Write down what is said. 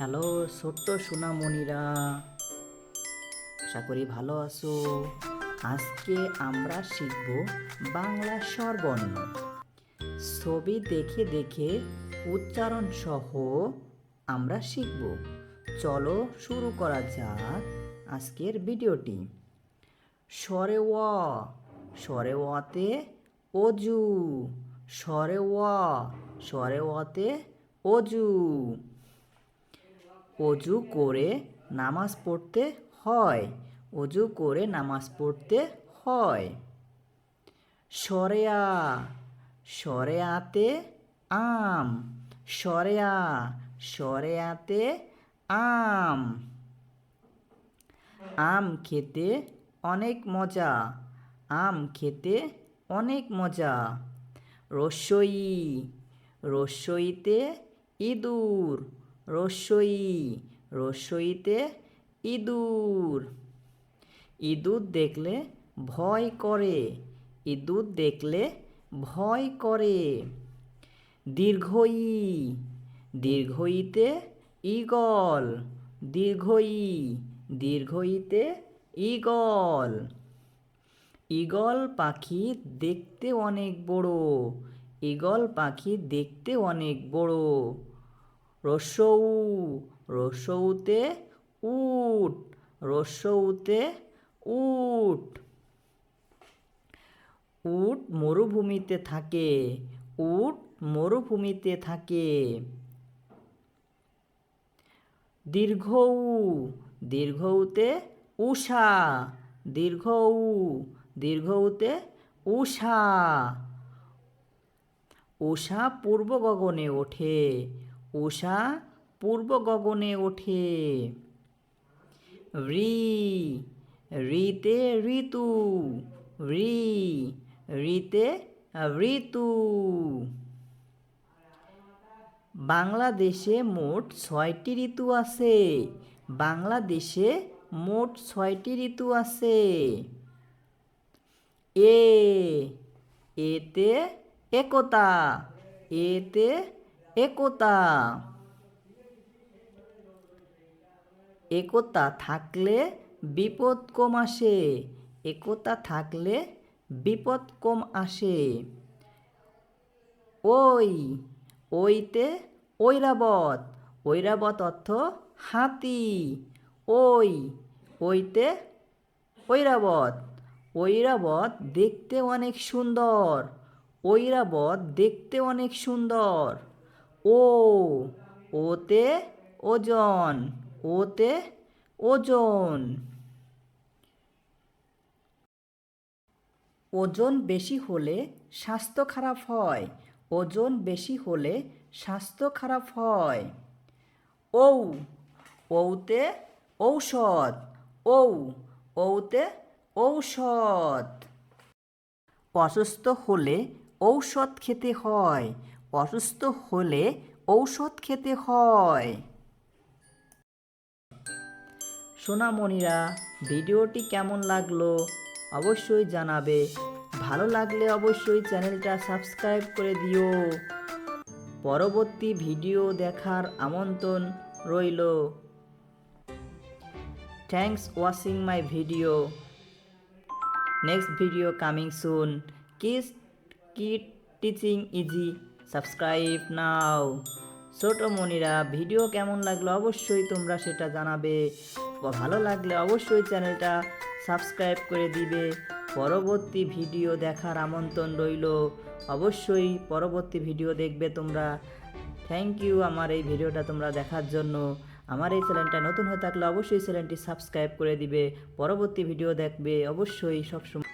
Hello, ছোট্ট সোনামণিরা। আশা করি ভালো আছো। আজকে আমরা শিখব বাংলা স্বরবর্ণ। ছবি দেখে দেখে উচ্চারণ সহ আমরা শিখব। চলো শুরু করা যাক আজকের ভিডিওটি। স্বরে ওয়া স্বরে ওয়াতে অজু। স্বরে ওয়া স্বরে ওয়াতে অজু। অজু করে নামাজ পড়তে হয়। অজু করে নামাজ পড়তে হয়। সরেয়া, সরেয়াতে আম। সরেয়া, সরেয়াতে আম। আম খেতে অনেক মজা। আম খেতে অনেক মজা। রসই, রসইতে ইঁদুর। রসই, রসইতে ইঁদুর। ইঁদুর দেখলে ভয় করে, ইঁদুর দেখলে ভয় করে। দীর্ঘই, দীর্ঘইতে ইগল দীর্ঘই, দীর্ঘইতে ইগল ঈগল পাখি দেখতে অনেক বড়, ঈগল পাখি দেখতে অনেক বড়। রসৌ, রসৌতে উট রসৌতে উট। উট মরুভূমিতে থাকে, উট মরুভূমিতে থাকে। দীর্ঘ উ দীর্ঘউতে উষা, দীর্ঘ উ দীর্ঘউতে উষা। উষা পূর্ব গগনে ওঠে উষা পূর্ব গগনে ওঠে। রি, রিতে ঋতু, রি, রিতে ঋতু। বাংলাদেশে মোট ছয়টি ঋতু আছে। বাংলাদেশে মোট ছয়টি ঋতু আছে। এ, এতে একতা, এতে একতা। একতা থাকলে বিপদ কম আসে। একতা থাকলে বিপদ কম আসে। ওই, ওইতে ঐরাবত। ঐরাবত অর্থ হাতি। ওই, ওইতে ঐরাবত। ঐরাবত দেখতে অনেক সুন্দর। ঐরাবত দেখতে অনেক সুন্দর। ও, ওতে ওজন ওতে ওজন। ওজন বেশি হলে স্বাস্থ্য খারাপ হয়। ওজন বেশি হলে স্বাস্থ্য খারাপ হয়। ঔ ঔতে ঔষধ। ঔ ঔতে ঔষধ। অসুস্থ হলে ঔষধ খেতে হয়। অসুস্থ হলে ঔষধ খেতে হয়। সোনামণিরা, ভিডিওটি কেমন লাগল অবশ্যই জানাবে। ভালো লাগলে অবশ্যই চ্যানেলটা সাবস্ক্রাইব করে দিও। পরবর্তী ভিডিও দেখার আমন্ত্রণ রইল। Thanks watching my video next video coming soon kiss kit teaching easy subscribe now. ছোট মনিরা, ভিডিও কেমন লাগল? অবশ্যই তোমরা সেটা জানাবে। ভালো লাগলে অবশ্যই চ্যানেলটা সাবস্ক্রাইব করে দিবে। পরবর্তী ভিডিও দেখার আমন্ত্রণ রইল। অবশ্যই পরবর্তী ভিডিও দেখবে তোমরা। থ্যাংক ইউ আমার এই ভিডিওটা তোমরা দেখার জন্য। আমার এই চ্যানেলটা নতুন হয়ে থাকলে অবশ্যই চ্যানেলটি সাবস্ক্রাইব করে দিবে। পরবর্তী ভিডিও দেখবে অবশ্যই সবসময়।